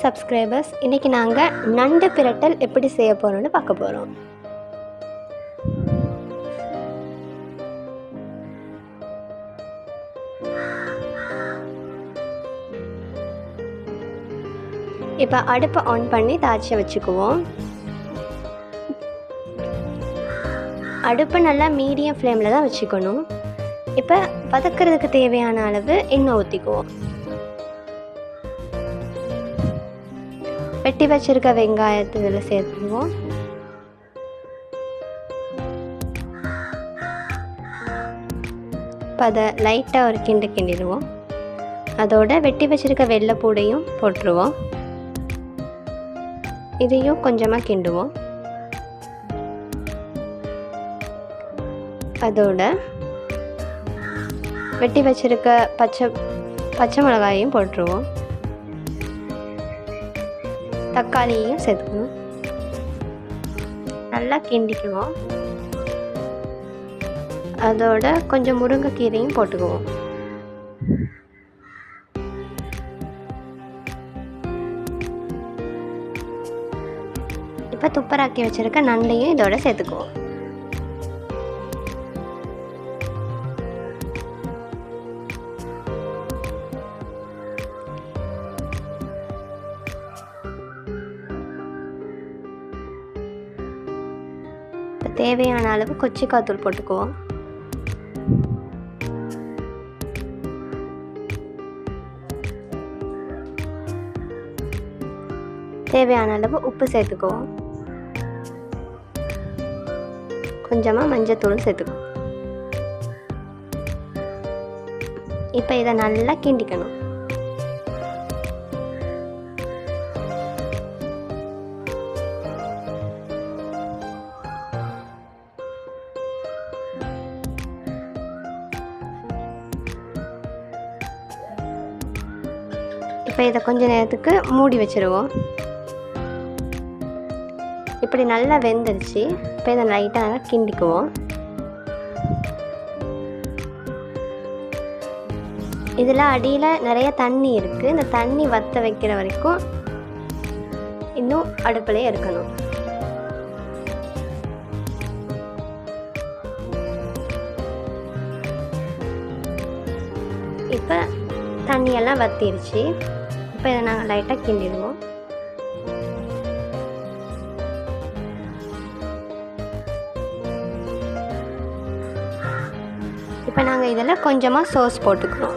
Subscribers இன்றைக்கி நாங்கள் நண்டு பிரட்டல் எப்படி செய்ய போகிறோம்னு பார்க்க போகிறோம் இப்போ அடுப்பை ஆன் பண்ணி தாய்ச்சி வச்சுக்குவோம். அடுப்பு நல்லா மீடியம் ஃப்ளேமில் தான் வச்சுக்கணும். இப்போ வதக்கிறதுக்கு தேவையான அளவு எண்ணெய் ஊற்றிக்குவோம் வெட்டி வச்சிருக்க வெங்காயத்தை இதில் சேர்த்துக்குவோம். இப்போ அதை லைட்டாக ஒரு கிண்டு கிண்டிடுவோம். அதோட வெட்டி வச்சிருக்க வெள்ளைப்பூடையும் போட்டுருவோம். இதையும் கொஞ்சமாக கிண்டுவோம். அதோட வெட்டி வச்சிருக்க பச்சை பச்சை மிளகாயும் போட்டுருவோம். தக்காளியையும் சேர்த்துக்கணும். நல்லா கிண்டிக்குவோம். அதோட கொஞ்சம் முருங்கைக்கீரையும் போட்டுக்குவோம். இப்போ துப்பராக்கி வச்சுருக்க நண்டையும் இதோட சேர்த்துக்குவோம். தேவையான அளவு கொச்சிக்காத்தூள் போட்டுக்குவோம். தேவையான அளவு உப்பு சேர்த்துக்குவோம். கொஞ்சமாக மஞ்சத்தூள் சேர்த்துக்குவோம். இப்போ இதை நல்லா கிண்டிக்கணும். இப்போ இதை கொஞ்ச நேரத்துக்கு மூடி வச்சுருவோம். இப்படி நல்லா வெந்துருச்சு. இப்போ இதை லைட்டாக நல்லா கிண்டிக்குவோம். இதில் அடியில் நிறைய தண்ணி இருக்குது இந்த தண்ணி வற்ற வைக்கிற வரைக்கும் இன்னும் அடுப்புலேயே இருக்கணும். இப்போ தண்ணியெல்லாம் வற்றிருச்சு இப்போ இதை நாங்கள் லைட்டாக கிண்டிடுவோம். இப்போ நாங்கள் இதில் கொஞ்சமாக சோஸ் போட்டுக்கிறோம்.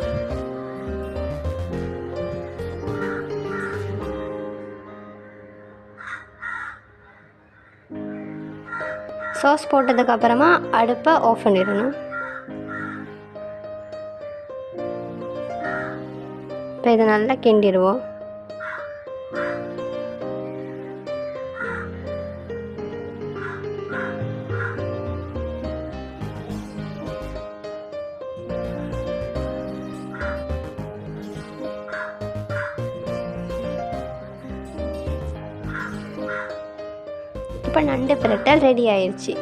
சாஸ் போட்டதுக்கப்புறமா அடுப்பை ஆஃப் பண்ணிடணும். இதை நல்லா கிண்டிடுவோம் இப்போ நண்டு பிரட்டல் ரெடி ஆயிடுச்சு